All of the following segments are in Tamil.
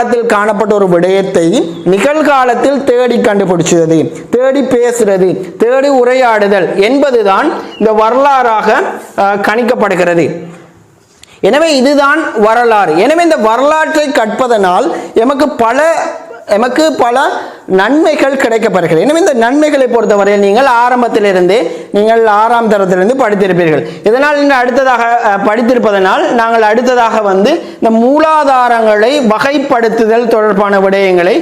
காலத்தில் காணப்பட்ட ஒரு விடயத்தை நிகழ்காலத்தில் தேடி கண்டுபிடிச்சது தேடி பேசுறது தேடி உரையாடுதல் என்பதுதான் இந்த வரலாறாக அஹ், கணிக்கப்படுகிறது. எனவே இதுதான் வரலாறு. எனவே இந்த வரலாற்றை கற்பதனால் எமக்கு பல எமக்கு பல நன்மைகள் கிடைக்கப்படுகிறது. எனவே இந்த நன்மைகளை பொறுத்தவரையில் நீங்கள் ஆரம்பத்திலிருந்தே நீங்கள் ஆறாம் தரத்திலிருந்து படித்திருப்பீர்கள். இதனால் இன்று அடுத்ததாக படித்திருப்பதனால் நாங்கள் அடுத்ததாக வந்து இந்த மூலாதாரங்களை வகைப்படுத்துதல் தொடர்பான விடயங்களை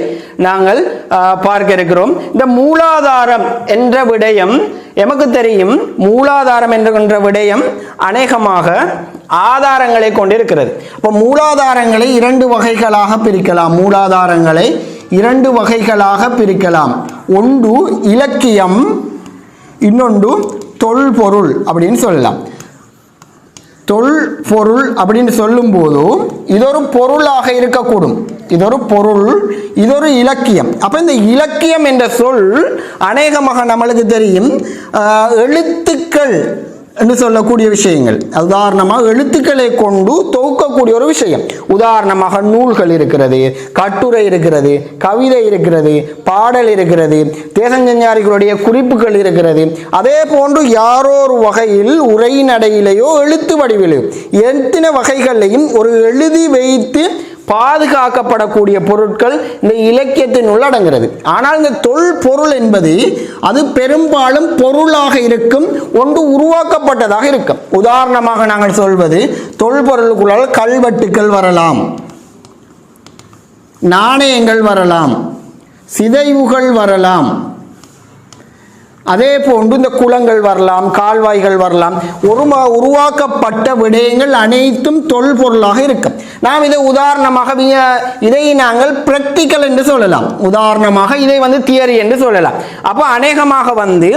நாங்கள் பார்க்க இருக்கிறோம் இந்த மூலாதாரம் என்ற விடயம் எமக்கு தெரியும் மூலாதாரம் என்ற விடயம் அநேகமாக ஆதாரங்களை கொண்டிருக்கிறது. இப்போ மூலாதாரங்களை இரண்டு வகைகளாக பிரிக்கலாம். மூலாதாரங்களை இரண்டு வகைகளாக பிரிக்கலாம். ஒன்று இலக்கியம் இன்னொன்று தொல்பொருள் அப்படின்னு சொல்லலாம். தொல்பொருள் அப்படின்னு சொல்லும்போது இது ஒரு பொருளாக இருக்கக்கூடும். இது ஒரு பொருள் இது ஒரு இலக்கியம். அப்போ இந்த இலக்கியம் என்ற சொல் அநேகமாக நம்மளுக்கு தெரியும். எழுத்துக்கள் என்று சொல்லக்கூடிய விஷயங்கள். உதாரணமாக எழுத்துக்களை கொண்டு தொகுக்கக்கூடிய ஒரு விஷயம். உதாரணமாக நூல்கள் இருக்கிறது கட்டுரை இருக்கிறது கவிதை இருக்கிறது பாடல் இருக்கிறது தேசஞ்சஞ்சாரிகளுடைய குறிப்புகள் இருக்கிறது. அதே போன்று யாரோ ஒரு வகையில் உரைநடையிலேயோ எழுத்து வடிவிலோ எத்தனை வகைகளையும் ஒரு எழுதி வைத்து பாதுகாக்கப்படக்கூடிய பொருட்கள் இந்த இலக்கியத்தின் உள்ளடங்கிறது. ஆனால் இந்த தொல் பொருள் என்பது அது பெரும்பாலும் பொருளாக இருக்கும் ஒன்று உருவாக்கப்பட்டதாக இருக்கும். உதாரணமாக நாங்கள் சொல்வது தொல்பொருளுக்குள்ளால் கல்வெட்டுக்கள் வரலாம் நாணயங்கள் வரலாம் சிதைவுகள் வரலாம் அதே போன்று இந்த குளங்கள் வரலாம் கால்வாய்கள் வரலாம். உருவா உருவாக்கப்பட்ட விடயங்கள் அனைத்தும் தொல்பொருளாக இருக்கும். நாம் இதை உதாரணமாக இதை நாங்கள் பிராக்டிக்கல் என்று சொல்லலாம். உதாரணமாக இதை வந்து தியரி என்று சொல்லலாம். அப்போ அநேகமாக வந்து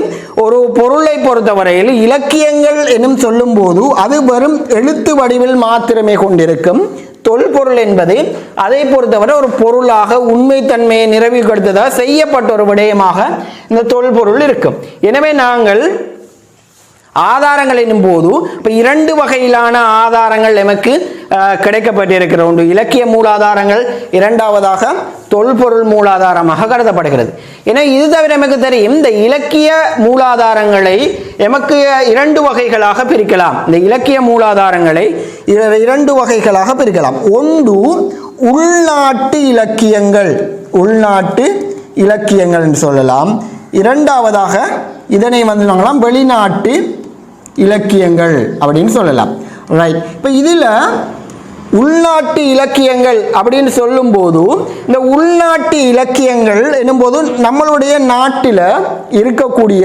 ஒரு பொருளை பொறுத்தவரையில் இலக்கியங்கள் எனும் சொல்லும்போது அது வெறும் எழுத்து வடிவில் மாத்திரமே கொண்டிருக்கும். தொல்பொருள் என்பது அதை பொறுத்தவரை ஒரு பொருளாக உண்மைத்தன்மையை நிறைவுபடுத்ததாக செய்யப்பட்ட ஒரு விடயமாக இந்த தொல்பொருள் இருக்கும். எனவே நாங்கள் ஆதாரங்கள் என்னும் போது இப்போ இரண்டு வகையிலான ஆதாரங்கள் எமக்கு அஹ், கிடைக்கப்பட்டிருக்கிற ஒன்று இலக்கிய மூலாதாரங்கள் இரண்டாவதாக தொல்பொருள் மூலாதாரமாக கருதப்படுகிறது. ஏன்னா இது தவிர எமக்கு தெரியும் இந்த இலக்கிய மூலாதாரங்களை எமக்கு இரண்டு வகைகளாக பிரிக்கலாம். இந்த இலக்கிய மூலாதாரங்களை இரண்டு வகைகளாக பிரிக்கலாம். ஒன்று உள்நாட்டு இலக்கியங்கள். உள்நாட்டு இலக்கியங்கள் என்று சொல்லலாம். இரண்டாவதாக இதனை வந்து நாங்களாம் வெளிநாட்டு இலக்கியங்கள் அப்படின்னு சொல்லலாம். ரைட் இப்போ இதில் உள்நாட்டு இலக்கியங்கள் அப்படின்னு சொல்லும்போது இந்த உள்நாட்டு இலக்கியங்கள் என்னும்போது நம்மளுடைய நாட்டில் இருக்கக்கூடிய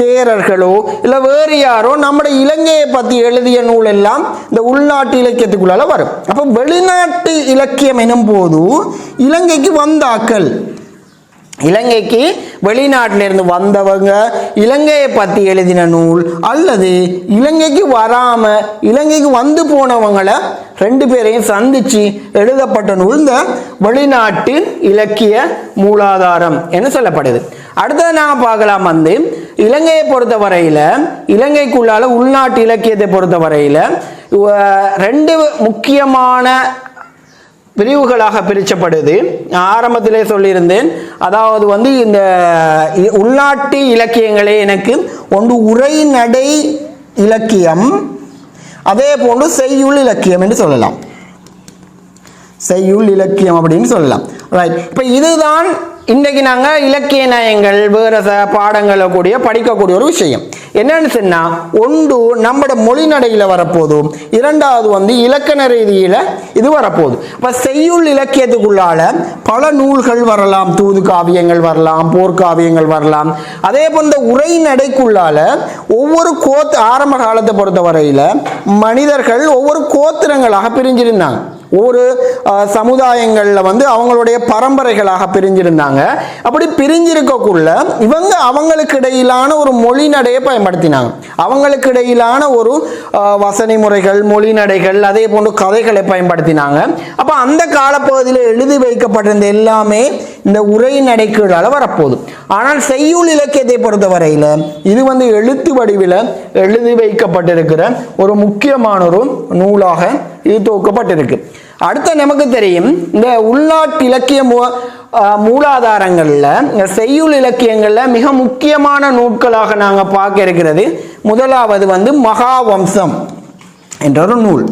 தேரர்களோ இல்லை வேறு யாரோ நம்முடைய இலங்கையை பற்றி எழுதிய நூல் எல்லாம் இந்த உள்நாட்டு இலக்கியத்துக்குள்ளால வரும். அப்போ வெளிநாட்டு இலக்கியம் எனும்போது இலங்கைக்கு வந்தாக்கள் இலங்கைக்கு வெளிநாட்டிலிருந்து வந்தவங்க இலங்கையை பற்றி எழுதின நூல் அல்லது இலங்கைக்கு வராமல் இலங்கைக்கு வந்து போனவங்களை ரெண்டு பேரையும் சந்தித்து எழுதப்பட்ட நூல் இந்த வெளிநாட்டு இலக்கிய மூலாதாரம் என்று சொல்லப்படுது. அடுத்தது நாங்கள் பார்க்கலாம் வந்து இலங்கையை பொறுத்த வரையில் இலங்கைக்குள்ளால உள்நாட்டு இலக்கியத்தை பொறுத்த வரையில் ரெண்டு முக்கியமான பிரிவுகளாக பிரிச்சப்படுது. நான் ஆரம்பத்திலே சொல்லியிருந்தேன். அதாவது வந்து இந்த உள்நாட்டு இலக்கியங்களே எனக்கு ஒன்று உரைநடை இலக்கியம் அதே போன்று செய்யுள் இலக்கியம் என்று சொல்லலாம். செய்யுள் இலக்கியம் அப்படின்னு சொல்லலாம். ரைட் இப்போ இதுதான் இன்றைக்கு நாங்கள் இலக்கிய நயங்கள் வேறு பாடங்களை கூடிய படிக்கக்கூடிய ஒரு விஷயம். என்னன்னு சொன்னால் ஒன்று நம்மட மொழி நடையில் வரப்போதும் இரண்டாவது வந்து இலக்கண ரீதியில் இது வரப்போகுது. இப்போ செய்யுள் இலக்கியத்துக்குள்ளால பல நூல்கள் வரலாம் தூது காவியங்கள் வரலாம் போர்க்காவியங்கள் வரலாம். அதே போல் இந்த உரைநடைக்குள்ளால ஒவ்வொரு கோத் ஆரம்ப காலத்தை பொறுத்த வரையில் மனிதர்கள் ஒவ்வொரு கோத்திரங்களாக பிரிஞ்சிருந்தாங்க. ஒரு சமுதாயங்களில் வந்து அவங்களுடைய பரம்பரைகளாக பிரிஞ்சிருந்தாங்க. அப்படி பிரிஞ்சிருக்கக்குள்ள இவங்க அவங்களுக்கு இடையிலான ஒரு மொழி நடையை பயன்படுத்தினாங்க. அவங்களுக்கு இடையிலான ஒரு வசனை முறைகள் மொழி நடைகள் அதே போன்று கதைகளை பயன்படுத்தினாங்க. அப்போ அந்த காலப்பகுதியில் எழுதி வைக்கப்பட்டிருந்த எல்லாமே இந்த உரை நடைகளால் வரப்போகுது. ஆனால் செய்யுள் இலக்கியத்தை பொறுத்தவரையில் இது வந்து எழுத்து வடிவில் எழுதி வைக்கப்பட்டிருக்கிற ஒரு முக்கியமான ஒரு நூலாக இது தொகுக்கப்பட்டிருக்கு. அடுத்த நமக்கு தெரியும் இந்த உள்நாட்டு இலக்கிய மூ- இந்த செய்யுள் இலக்கியங்களில் மிக முக்கியமான நூட்களாக நாங்கள் பார்க்க இருக்கிறது முதலாவது வந்து மகாவம்சம் என்ற ஒரு நூல்.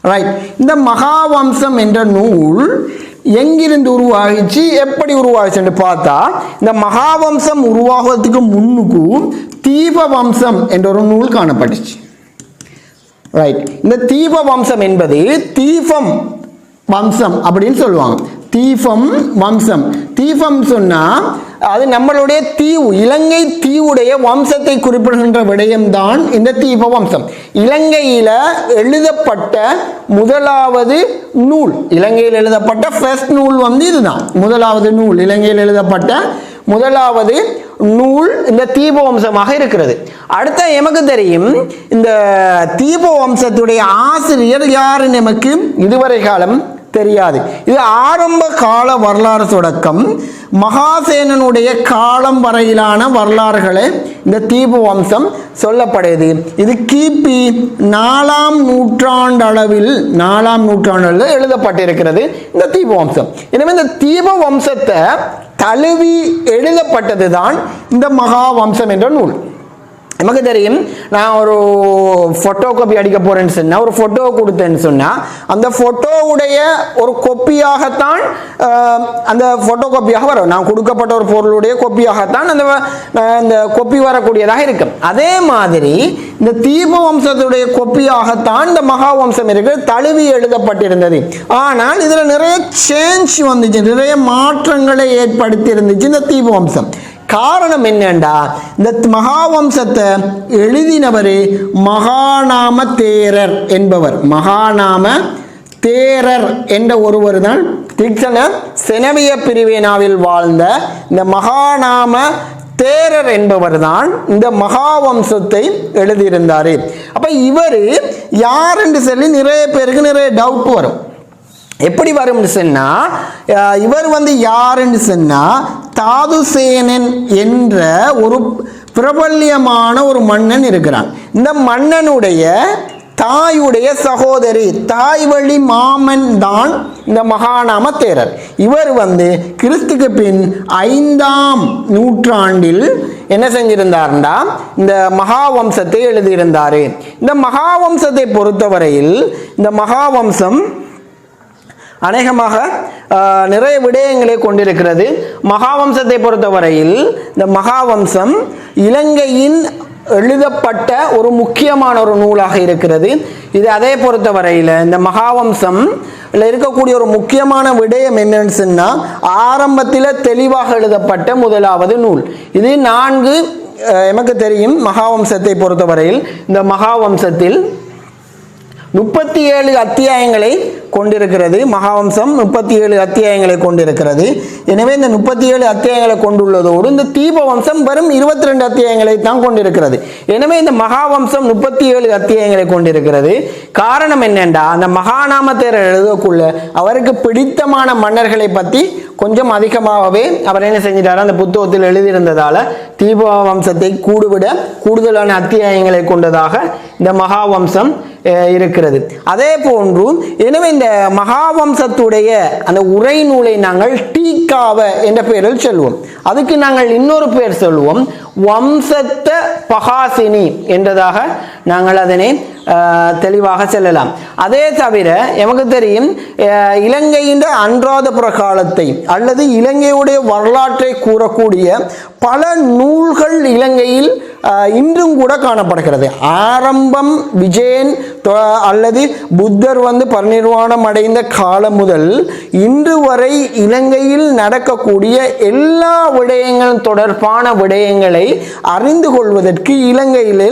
ரைட் இந்த மகாவம்சம் என்ற நூல் எங்கிருந்து உருவாகிச்சு எப்படி உருவாகிச்சுன்னு பார்த்தா இந்த மகாவம்சம் உருவாகிறதுக்கு முன்னுக்கும் தீப வம்சம் என்ற ஒரு நூல் காணப்பட்டுச்சு. ரைட் இந்த தீப வம்சம் என்பது தீபம் வம்சம் அப்படின்னு சொல்லுவாங்க. தீபம் வம்சம். தீபம் சொன்னால் அது நம்மளுடைய தீவு இலங்கை தீவுடைய வம்சத்தை குறிப்பிடுகின்ற விடயம்தான் இந்த தீப வம்சம். இலங்கையில் எழுதப்பட்ட முதலாவது நூல் இலங்கையில் எழுதப்பட்ட ஃபர்ஸ்ட் நூல் வந்து இதுதான். முதலாவது நூல் இலங்கையில் எழுதப்பட்ட முதலாவது நூல் இந்த தீப வம்சமாக இருக்கிறது. அடுத்த எமக்கு தெரியும் இந்த தீப வம்சத்துடைய ஆசிரியர் யார் நமக்கு இதுவரை காலம் தெரியாது. இது ஆரம்ப கால வரலாறு தொடக்கம். மகாசேனனுடைய காலம் வரையிலான வரலாறுகளை இந்த தீபு வம்சம் சொல்லப்படுது. இது கிபி நாலாம் நூற்றாண்டளவில் நாலாம் நூற்றாண்டளவில் எழுதப்பட்டிருக்கிறது இந்த தீப வம்சம். எனவே இந்த தீப வம்சத்தை தழுவி எழுதப்பட்டது தான் இந்த மகா வம்சம் என்ற நூல். நமக்கு தெரியும் நான் ஒரு ஃபோட்டோ காப்பி அடிக்க போறேன்னு சொன்னா ஒரு ஃபோட்டோ கொடுத்தேன்னு சொன்னா அந்த ஃபோட்டோவுடைய ஒரு கொப்பியாகத்தான் அந்த ஃபோட்டோ காப்பியாக வரும். நான் கொடுக்கப்பட்ட ஒரு பொருளுடைய கொப்பியாகத்தான் அந்த இந்த அந்த கொப்பி வரக்கூடியதாக இருக்கும். அதே மாதிரி இந்த தீப வம்சத்துடைய கொப்பியாகத்தான் இந்த மகா வம்சம் இருக்கு தழுவி எழுதப்பட்டிருந்தது. ஆனால் இதில் நிறைய சேஞ்ச் வந்துச்சு நிறைய மாற்றங்களை ஏற்படுத்தி இருந்துச்சு இந்த தீப வம்சம். காரணம் என்னண்டா? இந்த மகாவம்சத்தை எழுதினவர் மகாநாம தேரர் என்பவர். மகாநாம தேரர் என்ற ஒருவர் தான் திக்சன செனவிய பிரிவினாவில் வாழ்ந்த இந்த மகாநாம தேரர் என்பவர் தான் இந்த மகாவம்சத்தை எழுதியிருந்தார். அப்ப இவர் யார் என்று சொல்லி நிறைய பேருக்கு நிறைய டவுட் வரும். எப்படி வரும்னு சொன்னா இவர் வந்து யாருன்னு சொன்னா தாதுசேனன் என்ற ஒரு பிரபல்யமான ஒரு மன்னன் இருக்கிறான். இந்த மன்னனுடைய தாயுடைய சகோதரி தாய் வழி மாமன் தான் இந்த மகாநாம தேரர். இவர் வந்து கிறிஸ்துக்கு பின் ஐந்தாம் நூற்றாண்டில் என்ன செஞ்சிருந்தார்னா இந்த மகாவம்சத்தை எழுதியிருந்தார். இந்த மகாவம்சத்தை பொறுத்தவரையில் இந்த மகாவம்சம் அநேகமாக நிறைய விடயங்களை கொண்டிருக்கிறது. மகாவம்சத்தை பொறுத்தவரையில் இந்த மகாவம்சம் இலங்கையின் எழுதப்பட்ட ஒரு முக்கியமான ஒரு நூலாக இருக்கிறது. இது அதே பொறுத்தவரையில் இந்த மகாவம்சம் இருக்கக்கூடிய ஒரு முக்கியமான விடயம் என்னன்னு சொன்னால் ஆரம்பத்தில் தெளிவாக எழுதப்பட்ட முதலாவது நூல். இது நான்கு எமக்கு தெரியும் மகாவம்சத்தை பொறுத்தவரையில் இந்த மகாவம்சத்தில் முப்பத்தி ஏழு அத்தியாயங்களை கொண்டிருக்கிறது. மகாவம்சம் முப்பத்தி ஏழு அத்தியாயங்களை கொண்டிருக்கிறது. எனவே இந்த முப்பத்தி ஏழு அத்தியாயங்களை கொண்டுள்ளதோடு இந்த தீப வம்சம் வெறும் இருபத்தி ரெண்டு அத்தியாயங்களை தான் கொண்டிருக்கிறது. எனவே இந்த மகாவம்சம் முப்பத்தி ஏழு அத்தியாயங்களை கொண்டிருக்கிறது. காரணம் என்னென்றா அந்த மகாநாமத்தேர் எழுதக்குள்ள அவருக்கு பிடித்தமான மன்னர்களை பற்றி கொஞ்சம் அதிகமாகவே அவர் என்ன செஞ்சிட்டாரு? அந்த புத்தகத்தில் எழுதியிருந்ததால் தீப வம்சத்தை கூடுவிட கூடுதலான அத்தியாயங்களை கொண்டதாக இந்த மகாவம்சம் இருக்கிறது. அதே போன்று எனவே இந்த மகாவம்சத்துடைய அந்த உரை நூலை நாங்கள் டீக்காவ என்ற பெயரில் சொல்வோம் அதுக்கு நாங்கள் இன்னொரு பெயர் சொல்வோம் வம்சத்த பகாசினி என்றதாக நாங்கள் அதனை தெளிவாக செல்லலாம். அதே தவிர எமக்கு தெரியும் இலங்கையின் அன்றாதபுர காலத்தை அல்லது இலங்கையுடைய வரலாற்றை கூறக்கூடிய பல நூல்கள் இலங்கையில் இன்றும் கூட காணப்படுகிறது. ஆரம்பம் விஜயன் அல்லது புத்தர் வந்து பரிநிர்வாணம் அடைந்த காலம் முதல் இன்று வரை இலங்கையில் நடக்கக்கூடிய எல்லா விடயங்கள் தொடர்பான விடயங்களை அறிந்து கொள்வதற்கு இலங்கையில்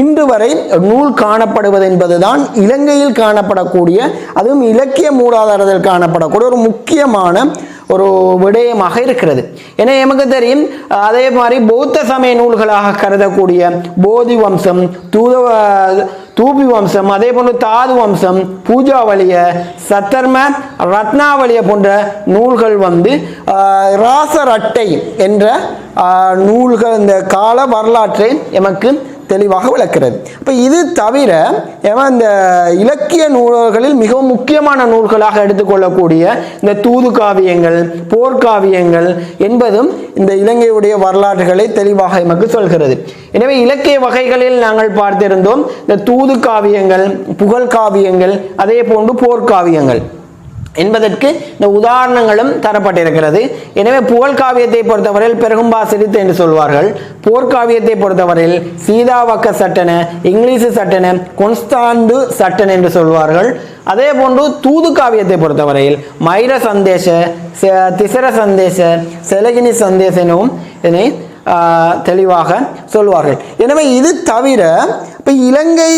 இன்று வரை நூல் காணப்படுவது என்பதுதான் இலங்கையில் காணப்படக்கூடிய அதுவும் இலக்கிய மூலாதாரத்தில் காணப்படக்கூடிய ஒரு முக்கியமான ஒரு விடயமாக இருக்கிறது. ஏன்னா எமக்கு தெரியும் அதே மாதிரி பௌத்த சமய நூல்களாக கருதக்கூடிய போதி வம்சம் தூத தூபி வம்சம் அதே போன்று தாது வம்சம் பூஜாவளிய சத்தர்ம ரத்னாவளிய போன்ற நூல்கள் வந்து ராசரட்டை என்ற நூல்கள் இந்த கால வரலாற்றை எமக்கு தெளிவாக விளக்கிறது. இப்போ இது தவிர இந்த இலக்கிய நூல்களில் மிகவும் முக்கியமான நூல்களாக எடுத்துக்கொள்ளக்கூடிய இந்த தூது காவியங்கள் போர்க்காவியங்கள் என்பதும் இந்த இலங்கையுடைய வரலாற்றுகளை தெளிவாக எமக்கு சொல்கிறது. எனவே இலக்கிய வகைகளில் நாங்கள் பார்த்திருந்தோம் இந்த தூது காவியங்கள் புகழ் காவியங்கள் அதே போன்று போர்க்காவியங்கள் என்பதற்கு இந்த உதாரணங்களும் தரப்பட்டிருக்கிறது. எனவே புகழ் காவியத்தை பொறுத்தவரையில் பெருகும்பா சிரித்து என்று சொல்வார்கள். போர்க்காவியத்தை பொறுத்தவரையில் சீதாவக்க சட்டன இங்கிலீஷு சட்டன கொன்ஸ்டாண்டு சட்டன் என்று சொல்வார்கள். அதே போன்று தூது காவியத்தை பொறுத்தவரையில் மைர சந்தேச திசர சந்தேச செலகினி சந்தேச எனவும் இதனை தெளிவாக சொல்வார்கள். எனவே இது தவிர இப்போ இலங்கை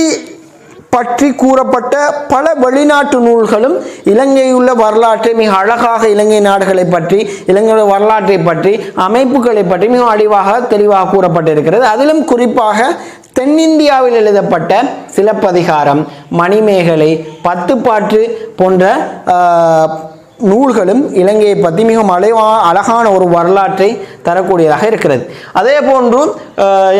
பற்றி கூறப்பட்ட பல வெளிநாட்டு நூல்களும் இலங்கையுள்ள வரலாற்றை மிக அழகாக இலங்கை நாடுகளை பற்றி இலங்கையுடைய வரலாற்றை பற்றி அமைப்புகளை பற்றி மிக அழிவாக தெளிவாக கூறப்பட்டிருக்கிறது. அதிலும் குறிப்பாக தென்னிந்தியாவில் எழுதப்பட்ட சிலப்பதிகாரம் மணிமேகலை பத்துப்பாட்டு போன்ற நூல்களும் இலங்கையை பற்றி மிகவும் அலைவா அழகான ஒரு வரலாற்றை தரக்கூடியதாக இருக்கிறது. அதே போன்று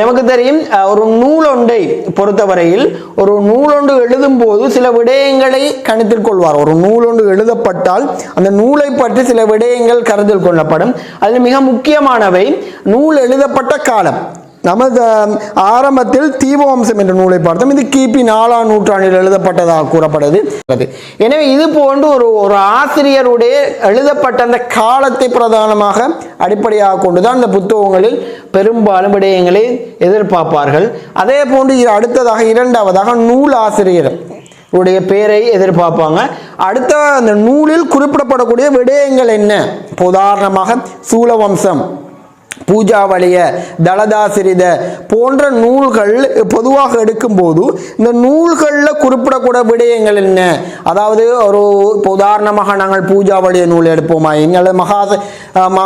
எமக்கு தெரியும் ஒரு நூலொன்றை பொறுத்தவரையில் ஒரு நூலொன்று எழுதும் போது சில விடயங்களை கணித்தில் கொள்வார். ஒரு நூலொன்று எழுதப்பட்டால் அந்த நூலை பற்றி சில விடயங்கள் கருத்தில் கொள்ளப்படும். அதில் மிக முக்கியமானவை நூல் எழுதப்பட்ட காலம். நமது ஆரம்பத்தில் தீபவம்சம் என்ற நூலை பார்த்தோம். இது கிபி நாலாம் நூற்றாண்டில் எழுதப்பட்டதாக கூறப்படுது. எனவே இது போன்று ஒரு ஒரு ஆசிரியருடைய எழுதப்பட்ட அந்த காலத்தை பிரதானமாக அடிப்படையாக கொண்டுதான் இந்த புத்தகங்களில் பெரும்பாலும் விடயங்களை எதிர்பார்ப்பார்கள். அதே போன்று அடுத்ததாக இரண்டாவதாக நூல் ஆசிரியர் உடைய பெயரை எதிர்பார்ப்பாங்க. அடுத்த அந்த நூலில் குறிப்பிடப்படக்கூடிய விடயங்கள் என்ன? இப்போ உதாரணமாக சூலவம்சம் பூஜாவளிய தலதாசிரித போன்ற நூல்கள் பொதுவாக எடுக்கும்போது இந்த நூல்களில் குறிப்பிடக்கூடிய விடயங்கள் என்ன? அதாவது ஒரு இப்போ உதாரணமாக நாங்கள் பூஜாவளிய நூல் எடுப்போமாயின் அல்லது மகா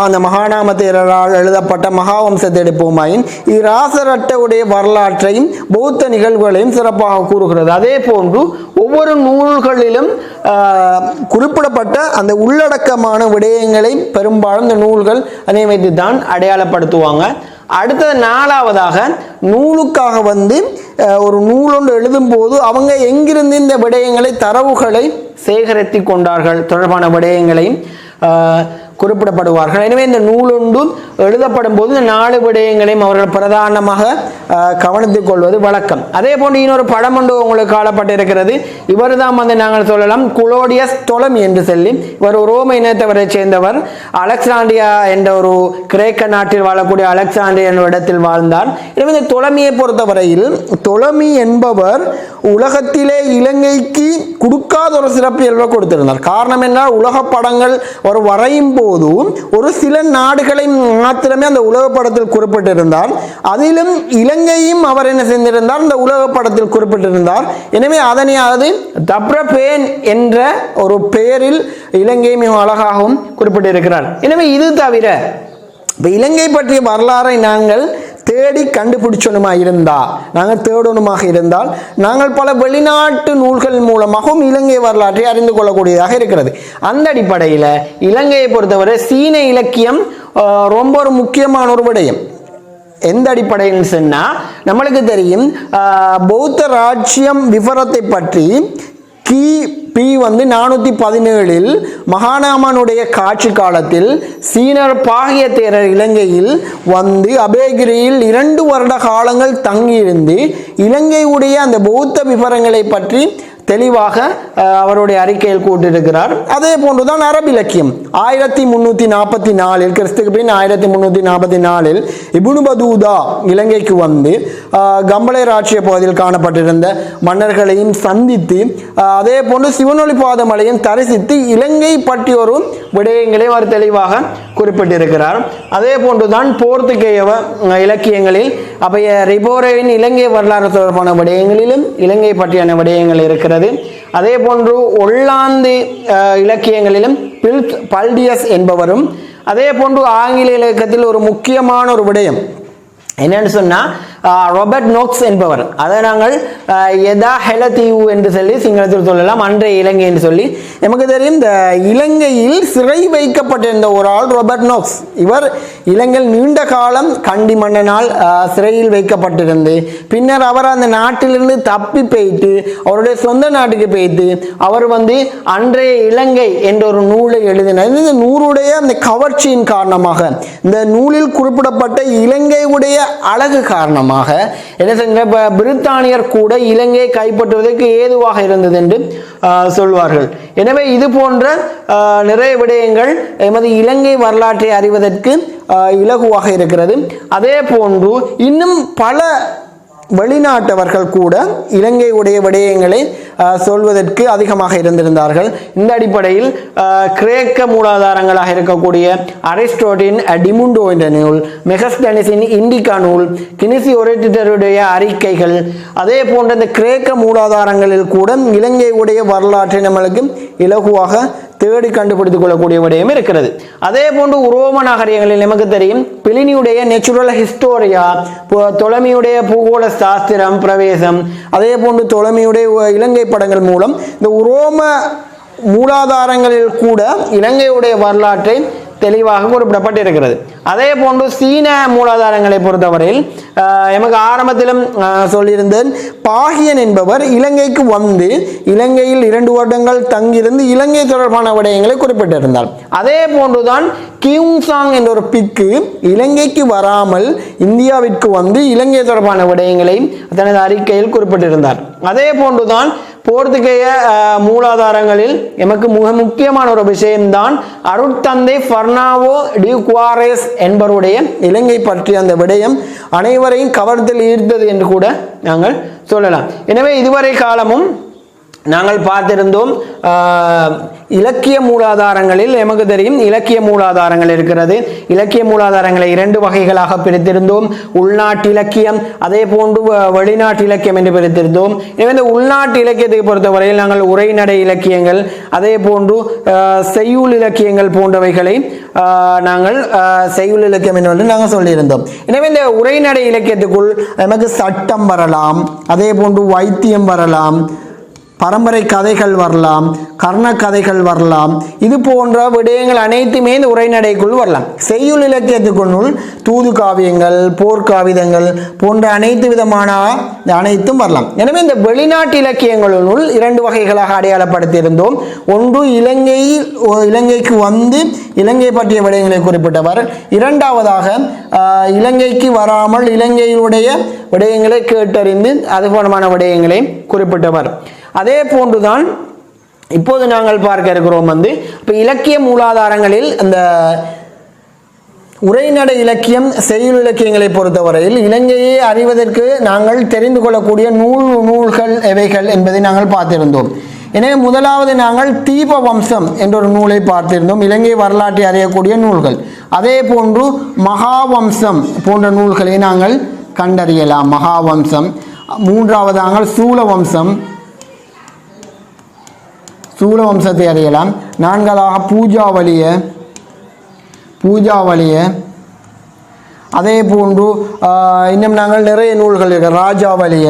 அந்த மகாநாம எழுதப்பட்ட மகாவம்சத்தை எடுப்போமாயின் இராசரட்டவுடைய வரலாற்றையும் பௌத்த நிகழ்வுகளையும் சிறப்பாக கூறுகிறது. அதே போன்று ஒவ்வொரு நூல்களிலும் குறிப்பிடப்பட்ட அந்த உள்ளடக்கமான விடயங்களை பெரும்பாலும் இந்த நூல்கள் அதே தான் அடையாளம் அடையாளப்படுத்துவாங்க அடுத்தது நாலாவதாக நூலுக்காக வந்து ஒரு நூலொன்று எழுதும்போது அவங்க எங்கிருந்து இந்த விடயங்களை தரவுகளை சேகரித்து கொண்டார்கள் தொடர்பான விடயங்களையும் ஆஹ், குறிப்பிடப்படுவார்கள். எனவே இந்த நூலொன்றும் எழுதப்படும் போது இந்த நாலு விடயங்களையும் அவர்கள் பிரதானமாக கவனித்துக் கொள்வது வழக்கம். அதே போன்று இன்னொரு படம் ஒன்று உங்களுக்கு காணப்பட்டிருக்கிறது. இவர் தான் வந்து நாங்கள் சொல்லலாம் குலோடியஸ் தொலமி என்று சொல்லி. இவர் ரோம இனத்தவரை சேர்ந்தவர். அலெக்சாண்டியா என்ற ஒரு கிரேக்க நாட்டில் வாழக்கூடிய அலெக்சாண்டியா என்ற இடத்தில் வாழ்ந்தார். எனவே இந்த தொலமியை பொறுத்தவரையில் தொலமி என்பவர் உலகத்திலே இலங்கைக்கு கொடுக்காத ஒரு சிறப்பு இயல்பை கொடுத்திருந்தார். காரணம் என்ன? உலக படங்கள் ஒரு வரையும் போதும் ஒரு சில நாடுகளை மாத்திரமே அந்த உலக படத்தில் குறிப்பிட்டிருந்தார். அதிலும் இலங்கையும் அவர் என்ன செய்திருந்தார்? இந்த உலக படத்தில் குறிப்பிட்டிருந்தார். எனவே அதனையாவது டப்ரபேன் என்ற ஒரு பெயரில் இலங்கை மிக அழகாகவும் குறிப்பிட்டிருக்கிறார். எனவே இது தவிர இப்போ இலங்கை பற்றிய வரலாறை நாங்கள் தேடி கண்டுபிடிச்சணுமா இருந்தா? நாங்கள் தேடணுமாக இருந்தால் நாங்கள் பல வெளிநாட்டு நூல்கள் மூலமாகவும் இலங்கை வரலாற்றை அறிந்து கொள்ளக்கூடியதாக இருக்கிறது. அந்த அடிப்படையில் இலங்கையை பொறுத்தவரை சீன இலக்கியம் ரொம்ப ஒரு முக்கியமான ஒரு விடயம். எந்த அடிப்படையில் சொன்னால் நம்மளுக்கு தெரியும் பௌத்த ராஜ்யம் விவரத்தை பற்றி கி பி வந்து நானூற்றி பதினேழில் மகாநாமனுடைய காட்சி காலத்தில் சீனர் பாகிய தேரர் இலங்கையில் வந்து அபேகிரியில் இரண்டு வருட காலங்கள் தங்கியிருந்து இலங்கையுடைய அந்த பௌத்த விவரங்களை பற்றி தெளிவாக அவருடைய அறிக்கையில் கூட்டியிருக்கிறார் அதே போன்றுதான் அரபு இலக்கியம். ஆயிரத்தி முன்னூற்றி நாற்பத்தி நாலில் கிறிஸ்துக்கு பின் ஆயிரத்தி முந்நூற்றி நாற்பத்தி நாலில் இபுனுபதூதா இலங்கைக்கு வந்து கம்பளை ராட்சிய பகுதியில் காணப்பட்டிருந்த மன்னர்களையும் சந்தித்து அதே போன்று சிவனொளி பாதமலையும் தரிசித்து இலங்கை பற்றி ஒரு விடயங்களையும் அவர் தெளிவாக குறிப்பிட்டிருக்கிறார். அதே போன்றுதான் போர்த்துகேய இலக்கியங்களில் அப்பைய ரிபோரேவின் இலங்கை வரலாறு தொடர்பான விடயங்களிலும் இலங்கை பற்றியான விடயங்கள் இருக்கிறது. அதே போன்று ஒல்லாந்து இலக்கியங்களிலும் பில்த் பல்டியஸ் என்பவரும் அதே போன்று ஆங்கில இலக்கியத்தில் ஒரு முக்கியமான ஒரு விடயம். என்னன்னு சொன்னா ரொபர்ட் நோக்ஸ் என்பவர். அதை நாங்கள் எதா எதா ஹெலதீவு என்று சொல்லி சிங்களத்தில் சொல்லலாம் அன்றைய இலங்கை என்று சொல்லி. நமக்கு தெரியும் இந்த இலங்கையில் சிறை வைக்கப்பட்டிருந்த ஒரு ஆள் ரொபர்ட் நோக்ஸ் இவர் இலங்கையில் நீண்ட காலம் கண்டி மன்னனால் சிறையில் வைக்கப்பட்டிருந்து பின்னர் அவர் அந்த நாட்டிலிருந்து தப்பி போயிட்டு அவருடைய சொந்த நாட்டுக்கு போயிட்டு அவர் வந்து அன்றைய இலங்கை என்ற ஒரு நூலை எழுதினார். இந்த நூலுடைய அந்த கவர்ச்சியின் காரணமாக இந்த நூலில் குறிப்பிடப்பட்ட இலங்கையுடைய அழகு காரணமாக என்ன செஞ்ச பிரித்தானியர் கூட இலங்கையை கைப்பற்றுவதற்கு ஏதுவாக இருந்தது என்று ஆஹ், சொல்வார்கள். எனவே இது போன்ற ஆஹ், நிறைய விடயங்கள் எமது இலங்கை வரலாற்றை அறிவதற்கு இலகுவாக இருக்கிறது. அதே போன்று இன்னும் பல வெளிநாட்டவர்கள் கூட இலங்கையுடைய விடயங்களை சொல்வதற்கு அதிகமாக இருந்திருந்தார்கள். இந்த அடிப்படையில் கிரேக்க மூலாதாரங்களாக இருக்கக்கூடிய அரிஸ்டோட்டின் டிமுண்டோ என்ற நூல் மெகஸ்டனிஸின் இண்டிகா நூல் கினிசி ஒரேட்டருடைய அறிக்கைகள் அதே போன்ற இந்த கிரேக்க மூலாதாரங்களில் கூட இலங்கையுடைய வரலாற்றை நம்மளுக்கு இலகுவாக தேடி கண்டுபிடித்துக் கொள்ளக்கூடிய விடயம் இருக்கிறது. அதே போன்று உரோம நகரியங்களில் நமக்கு தெரியும் பிளினியுடைய நேச்சுரல் ஹிஸ்டோரியா தொலைமையுடைய பூகோள சாஸ்திரம் பிரவேசம் அதே போன்று தொலைமையுடைய இலங்கை படங்கள் மூலம் இந்த உரோம மூலாதாரங்களில் கூட இலங்கையுடைய வரலாற்றை தெளிவாக குறிப்பிடப்பட்டிருக்கிறது அதே போன்று சீன மூலாதாரங்களை பொறுத்தவரையில் எமக்கு ஆரம்பத்திலும் சொல்லியிருந்தேன் பாகியன் என்பவர் இலங்கைக்கு வந்து இலங்கையில் இரண்டு வருடங்கள் தங்கியிருந்து இலங்கை தொடர்பான விடயங்களை குறிப்பிட்டிருந்தார். அதே போன்றுதான் கியூங்சாங் என்ற ஒரு பிக்கு இலங்கைக்கு வராமல் இந்தியாவிற்கு வந்து இலங்கை தொடர்பான விடயங்களை தனது அறிக்கையில் குறிப்பிட்டிருந்தார். அதே போன்றுதான் போர்த்துகேய மூலாதாரங்களில் எமக்கு மிக முக்கியமான ஒரு விஷயம்தான் அருட்தந்தை ஃபர்னாவோ டி குவாரேஸ் என்பவருடைய இலங்கை பற்றிய அந்த விடயம் அனைவரையும் கவர்தல் ஈர்த்தது என்று கூட நாங்கள் சொல்லலாம். எனவே இதுவரை காலமும் நாங்கள் பார்த்திருந்தோம் இலக்கிய மூலாதாரங்களில் எமக்கு தெரியும் இலக்கிய மூலாதாரங்கள் இருக்கிறது. இலக்கிய மூலாதாரங்களை இரண்டு வகைகளாக பிரித்திருந்தோம். உள்நாட்டு இலக்கியம் அதே போன்று வ- வெளிநாட்டு இலக்கியம் என்று பிரித்திருந்தோம். எனவே இந்த உள்நாட்டு இலக்கியத்தை பொறுத்தவரையில் நாங்கள் உரைநடை இலக்கியங்கள் அதே போன்று செய்யுள் இலக்கியங்கள் போன்றவைகளை நாங்கள் செய்யுள் இலக்கியம் என்று நாங்கள் சொல்லியிருந்தோம். எனவே இந்த உரைநடை இலக்கியத்துக்குள் நமக்கு சட்டம் வரலாம் அதே போன்று வைத்தியம் வரலாம் பரம்பரை கதைகள் வரலாம் கர்ண கதைகள் வரலாம். இது போன்ற விடயங்கள் அனைத்துமே இந்த உரைநடைக்குள் வரலாம். செய்யுள் இலக்கியத்துக்குள் தூது காவியங்கள் போர்க்காவிதங்கள் போன்ற அனைத்து விதமான அனைத்தும் வரலாம். எனவே இந்த வெளிநாட்டு இலக்கியங்களுள் இரண்டு வகைகளாக அடையாளப்படுத்தியிருந்தோம். ஒன்று இலங்கையில் இலங்கைக்கு வந்து இலங்கை பற்றிய விடயங்களை குறிப்பிட்டவர். இரண்டாவதாக இலங்கைக்கு வராமல் இலங்கையினுடைய விடயங்களை கேட்டறிந்து அது போன்றமான விடயங்களை குறிப்பிட்டவர். அதே போன்றுதான் இப்போது நாங்கள் பார்க்க இருக்கிறோம் வந்து இப்போ இலக்கிய மூலாதாரங்களில் அந்த உரைநடை இலக்கியம் செய்யுள் இலக்கியங்களை பொறுத்தவரையில் இலங்கையை அறிவதற்கு நாங்கள் தெரிந்து கொள்ளக்கூடிய நூல் நூல்கள் எவைகள் என்பதை நாங்கள் பார்த்திருந்தோம். எனவே முதலாவது நாங்கள் தீப வம்சம் என்ற ஒரு நூலை பார்த்திருந்தோம். இலங்கை வரலாற்றை அறியக்கூடிய நூல்கள். அதே போன்று மகாவம்சம் போன்ற நூல்களை நாங்கள் கண்டறியலாம். மகாவம்சம். மூன்றாவது நாங்கள் ஸ்தூல சூலவம்சத்தை அறியலாம். நான்காவதாக பூஜாவளிய பூஜாவளிய. அதே போன்று இன்னும் நாங்கள் நிறைய நூல்கள் இருக்கு. ராஜாவளிய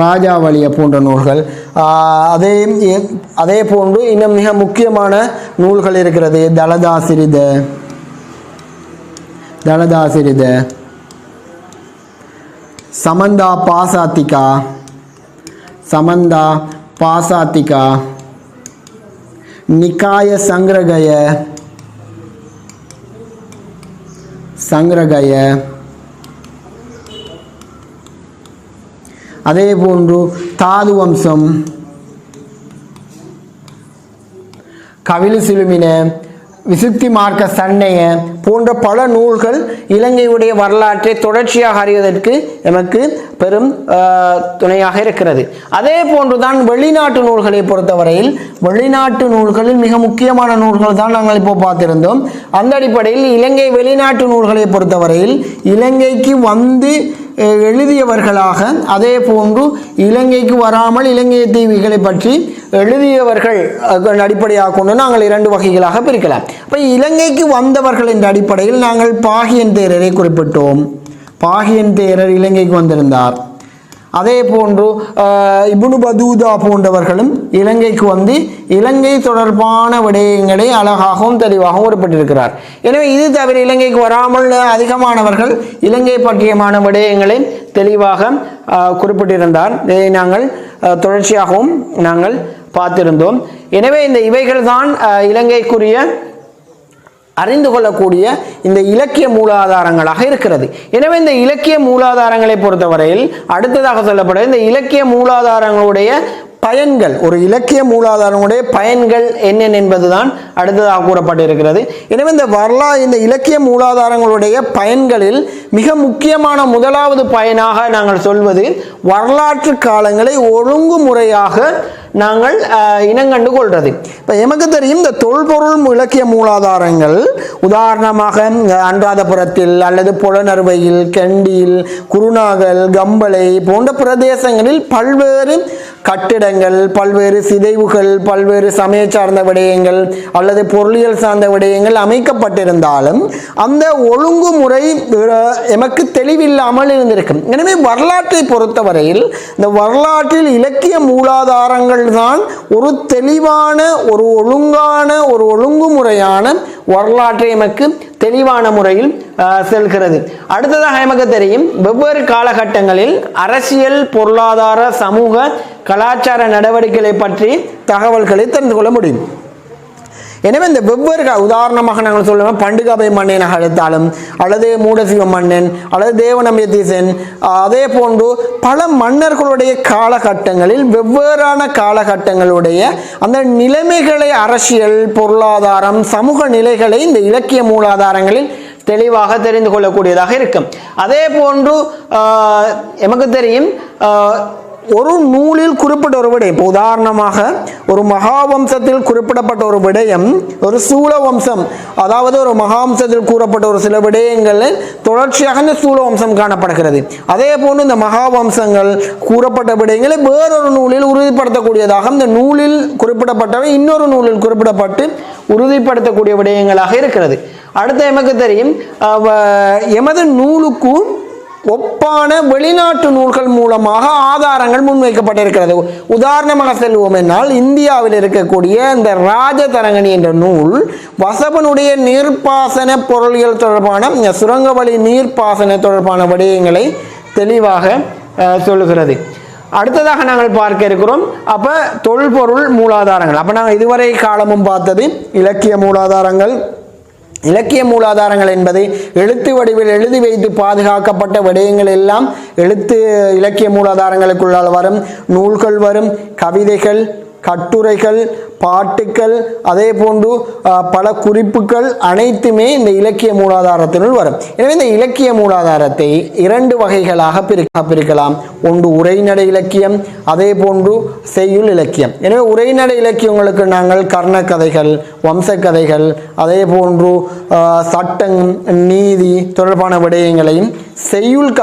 ராஜாவளிய போன்ற நூல்கள். அதையும் அதே அதே போன்று இன்னும் மிக முக்கியமான நூல்கள் இருக்கிறது. தலதாசிரித தலதாசிரித. சமந்தா பாசாத்திகா. சமந்தா பாசாத்திகா நிகாய சங்கிரகய சங்கிரகய. அதே போன்று தாது வம்சம் கவிழு சிலுமின விசுத்தி மார்க்க சண்டைய போன்ற பல நூல்கள் இலங்கையுடைய வரலாற்றை தொடர்ச்சியாக அறிவதற்கு எமக்கு பெரும் துணையாக இருக்கிறது. அதே போன்றுதான் வெளிநாட்டு நூல்களை பொறுத்தவரையில் வெளிநாட்டு நூல்களில் மிக முக்கியமான நூல்கள் தான் நாங்கள் இப்போ பார்த்திருந்தோம். அந்த அடிப்படையில் இலங்கை வெளிநாட்டு நூல்களை பொறுத்தவரையில் இலங்கைக்கு வந்து எழுதியவர்களாக அதே போன்று இலங்கைக்கு வராமல் இலங்கை தீவுகளை பற்றி எழுதியவர்கள் அடிப்படையாக கொண்டு நாங்கள் இரண்டு வகைகளாக பிரிக்கலாம். இப்போ இலங்கைக்கு வந்தவர்கள் என்ற அடிப்படையில் நாங்கள் பாகியன் தேரரை குறிப்பிட்டோம். பாகியன் தேரர் இலங்கைக்கு வந்திருந்தார். அதே போன்று இபுனு பதூதா போன்றவர்களும் இலங்கைக்கு வந்து இலங்கை தொடர்பான விடயங்களை அழகாகவும் தெளிவாகவும் குறிப்பிட்டிருக்கிறார். எனவே இது தவிர இலங்கைக்கு வராமல் அதிகமானவர்கள் இலங்கை பற்றியமான விடயங்களை தெளிவாக குறிப்பிட்டிருந்தார். இதை நாங்கள் தொடர்ச்சியாகவும் நாங்கள் பார்த்திருந்தோம். எனவே இந்த இவைகள் தான் இலங்கைக்குரிய அறிந்து கொள்ளக்கூடிய இந்த இலக்கிய மூலாதாரங்களாக இருக்கிறது. எனவே இந்த இலக்கிய மூலாதாரங்களை பொறுத்தவரையில் அடுத்ததாக சொல்லப்படும் இந்த இலக்கிய மூலாதாரங்களுடைய பயன்கள் ஒரு இலக்கிய மூலாதாரங்களுடைய பயன்கள் என்னென்ன என்பதுதான் அடுத்ததாக கூறப்பட்டிருக்கிறது. எனவே இந்த வரலா இந்த இலக்கிய மூலாதாரங்களுடைய பயன்களில் மிக முக்கியமான முதலாவது பயனாக நாங்கள் சொல்வது வரலாற்று காலங்களை ஒழுங்குமுறையாக நாங்கள் இனங்கண்டு கொள்வது. இப்போ எமக்கு தெரியும் இந்த தொல்பொருள் இலக்கிய மூலாதாரங்கள் உதாரணமாக அன்றாதபுரத்தில் அல்லது புலனறுவையில் கண்டியில் குருநாகல் கம்பளை போன்ற பிரதேசங்களில் பல்வேறு கட்டிடங்கள் பல்வேறு சிதைவுகள் பல்வேறு சமய சார்ந்த விடயங்கள் அல்லது பொருளியல் சார்ந்த விடயங்கள் அமைக்கப்பட்டிருந்தாலும் அந்த ஒழுங்குமுறை எமக்கு தெளிவில்லாமல் இருந்திருக்கும். எனவே வரலாற்றை பொறுத்தவரையில் இந்த வரலாற்றில் இலக்கிய மூலாதாரங்கள் தான் ஒரு தெளிவான ஒரு ஒழுங்கான ஒரு ஒழுங்குமுறையான வரலாற்றை எமக்கு தெளிவான முறையில் செல்கிறது. அடுத்ததாக நமக்கு தெரியும் வெவ்வேறு காலகட்டங்களில் அரசியல் பொருளாதார சமூக கலாச்சார நடவடிக்கைகளை பற்றி தகவல்களை தெரிந்து கொள்ள முடியும். எனவே இந்த வெவ்வேறு உதாரணமாக நாங்கள் சொல்லுவோம். பண்டுகாபை மன்னனாக எடுத்தாலும் அல்லது மூடசிவ மன்னன் அல்லது தேவநம்பியதீசன் அதே போன்று பல மன்னர்களுடைய காலகட்டங்களில் வெவ்வேறான காலகட்டங்களுடைய அந்த நிலைமைகளை அரசியல் பொருளாதாரம் சமூக நிலைகளை இந்த இலக்கிய மூலாதாரங்களில் தெளிவாக தெரிந்து கொள்ளக்கூடியதாக இருக்கும். அதே போன்று எமக்கு தெரியும் ஒரு நூலில் குறிப்பிட்ட ஒரு விடயம் இப்போ உதாரணமாக ஒரு மகாவம்சத்தில் குறிப்பிடப்பட்ட ஒரு விடயம் ஒரு சூழ வம்சம் அதாவது ஒரு மகாவம்சத்தில் கூறப்பட்ட ஒரு சில விடயங்களில் தொடர்ச்சியாக இந்த சூழ வம்சம் காணப்படுகிறது. அதே போன்று இந்த மகாவம்சங்கள் கூறப்பட்ட விடயங்களை வேறொரு நூலில் உறுதிப்படுத்தக்கூடியதாக இந்த நூலில் குறிப்பிடப்பட்டவை இன்னொரு நூலில் குறிப்பிடப்பட்டு உறுதிப்படுத்தக்கூடிய விடயங்களாக இருக்கிறது. அடுத்து எமக்கு தெரியும் எமது நூலுக்கும் ஒப்பான வெளிநாட்டு நூல்கள் மூலமாக ஆதாரங்கள் முன்வைக்கப்பட்டிருக்கிறது. உதாரணமாக செல்வோம் என்னால் இந்தியாவில் இருக்கக்கூடிய இந்த ராஜதரங்கணி என்ற நூல் வசவனுடைய நீர்ப்பாசன பொருளியல் தொடர்பான இந்த சுரங்கவழி நீர்ப்பாசன தொடர்பான விடயங்களை தெளிவாக சொல்லுகிறது. அடுத்ததாக நாங்கள் பார்க்க இருக்கிறோம் அப்போ தொல்பொருள் மூலாதாரங்கள். அப்போ நாங்கள் இதுவரை காலமும் பார்த்தது இலக்கிய மூலாதாரங்கள் இலக்கிய மூலாதாரங்கள் என்பது எழுத்து வடிவில் எழுதி வைத்து பாதுகாக்கப்பட்ட விடயங்கள் எல்லாம் எழுத்து இலக்கிய மூலாதாரங்களுக்குள்ளால் வரும் நூல்கள் வரும் கவிதைகள் கட்டுரைகள் பாட்டுக்கள் அதே போன்று பல குறிப்புகள் அனைத்துமே இந்த இலக்கிய மூலாதாரத்தினுள் வரும். எனவே இந்த இலக்கிய மூலாதாரத்தை இரண்டு வகைகளாக பிரிக்க பிரிக்கலாம். ஒன்று உரைநடை இலக்கியம் அதே போன்று செய்யுள் இலக்கியம். எனவே உரைநடை இலக்கியங்களுக்கு நாங்கள் கர்ண கதைகள் வம்சக்கதைகள் அதே போன்று சட்டம் நீதி தொடர்பான விடயங்களையும் செய்யுள் க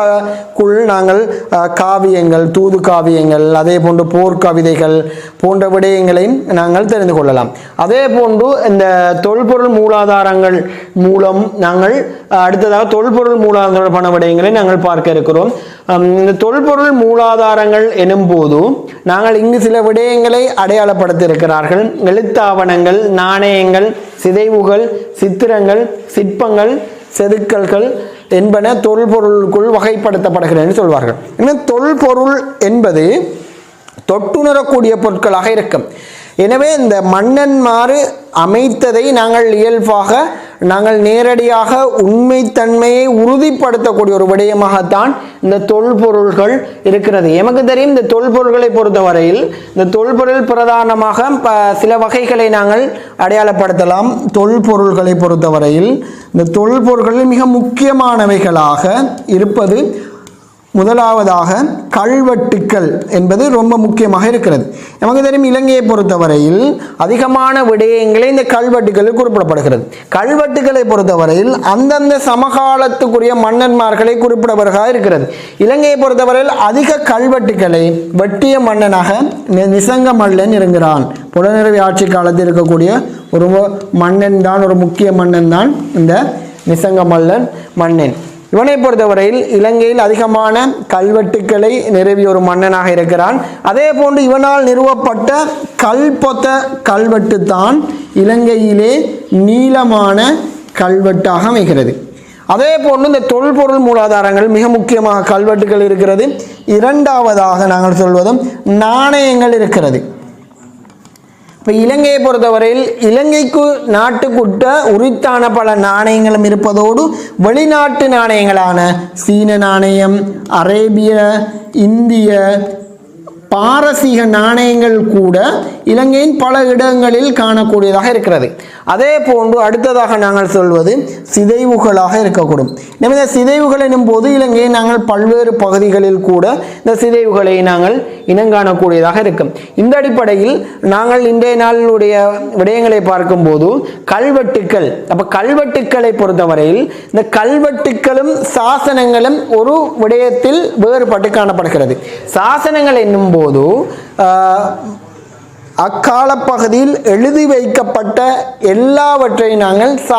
குள் நாங்கள் காவியங்கள் தூது காவியங்கள் அதே போன்று போர்க்கவிதைகள் போன்ற விடயங்களையும் நாங்கள் தெரிந்து கொள்ளலாம். அதே போன்று இந்த தொல்பொருள் மூலாதாரங்கள் மூலம் நாங்கள் அடுத்ததாக தொல்பொருள் மூலாதார தொடர்பான விடயங்களை நாங்கள் பார்க்க இருக்கிறோம். இந்த தொல்பொருள் மூலாதாரங்கள் எனும் போது நாங்கள் இங்கு சில விடயங்களை அடையாளப்படுத்தியிருக்கிறார்கள். எழுத்தாவணங்கள் நாணயங்கள் சிதைவுகள் சித்திரங்கள் சிற்பங்கள் செதுக்கல்கள் என்பன தொல்பொருளுக்குள் வகைப்படுத்தப்படுகிறது சொல்வார்கள். இன்னும் தொல்பொருள் என்பது தொட்டுணரக்கூடிய பொருட்களாக இருக்கும். எனவே இந்த மன்னன்மாறு அமைத்ததை நாங்கள் இயல்பாக நாங்கள் நேரடியாக உண்மைத்தன்மையை உறுதிப்படுத்தக்கூடிய ஒரு விடயமாகத்தான் இந்த தொல்பொருள்கள் இருக்கிறது. எமக்கு தெரியும் இந்த தொல்பொருள்களை பொறுத்தவரையில் இந்த தொல்பொருள் பிரதானமாக ப சில வகைகளை நாங்கள் அடையாளப்படுத்தலாம். தொல்பொருள்களை பொறுத்தவரையில் இந்த தொல்பொருள்களில் மிக முக்கியமானவைகளாக இருப்பது முதலாவதாக கல்வெட்டுக்கள் என்பது ரொம்ப முக்கியமாக இருக்கிறது. நமக்கு தெரியும் இலங்கையை பொறுத்தவரையில் அதிகமான விடயங்களை இந்த கல்வெட்டுகளில் குறிப்பிடப்படுகிறது. கல்வெட்டுகளை பொறுத்தவரையில் அந்தந்த சமகாலத்துக்குரிய மன்னன்மார்களை குறிப்பிடவர்களாக இருக்கிறது. இலங்கையை பொறுத்தவரையில் அதிக கல்வெட்டுக்களை வெட்டிய மன்னனாக நி- நிசங்க மல்லன் இருக்கிறான். புலனிறவி ஆட்சி காலத்தில் இருக்கக்கூடிய ஒரு மன்னன் தான் ஒரு முக்கிய மன்னன் தான் இந்த நிசங்க மல்லன் மன்னன். இவனை பொறுத்தவரையில் இலங்கையில் அதிகமான கல்வெட்டுக்களை நிறுவிய ஒரு மன்னனாக இருக்கிறான். அதே போன்று இவனால் நிறுவப்பட்ட கல்பொத்த கல்வெட்டு தான் இலங்கையிலே நீளமான கல்வெட்டாக அமைகிறது. அதே போன்று இந்த தொல்பொருள் மூலாதாரங்கள் மிக முக்கியமாக கல்வெட்டுகள் இருக்கிறது. இரண்டாவதாக நாங்கள் சொல்வதும் நாணயங்கள் இருக்கிறது. இப்போ இலங்கையை பொறுத்தவரையில் இலங்கைக்கு நாட்டுக்குட்ட உரித்தான பல நாணயங்களும் இருப்பதோடு வெளிநாட்டு நாணயங்களான சீன நாணயம் அரேபிய இந்திய பாரசீக நாணயங்கள் கூட இலங்கையின் பல இடங்களில் காணக்கூடியதாக இருக்கிறது. அதே போன்று அடுத்ததாக நாங்கள் சொல்வது சிதைவுகளாக இருக்கக்கூடும். எனவே இந்த சிதைவுகள் எனும் போது இலங்கையை நாங்கள் பல்வேறு பகுதிகளில் கூட இந்த சிதைவுகளை நாங்கள் இனங்காணக்கூடியதாக இருக்கும். இந்த அடிப்படையில் நாங்கள் இன்றைய நாளுடைய விடயங்களை பார்க்கும்போது கல்வெட்டுக்கள் அப்போ கல்வெட்டுக்களை பொறுத்தவரையில் இந்த கல்வெட்டுக்களும் சாசனங்களும் ஒரு விடயத்தில் வேறுபட்டு காணப்படுகிறது. சாசனங்கள் என்னும் போது அக்கால பகுதியில் எழுதி வைக்கப்பட்ட எல்லாவற்றை நாங்கள் சா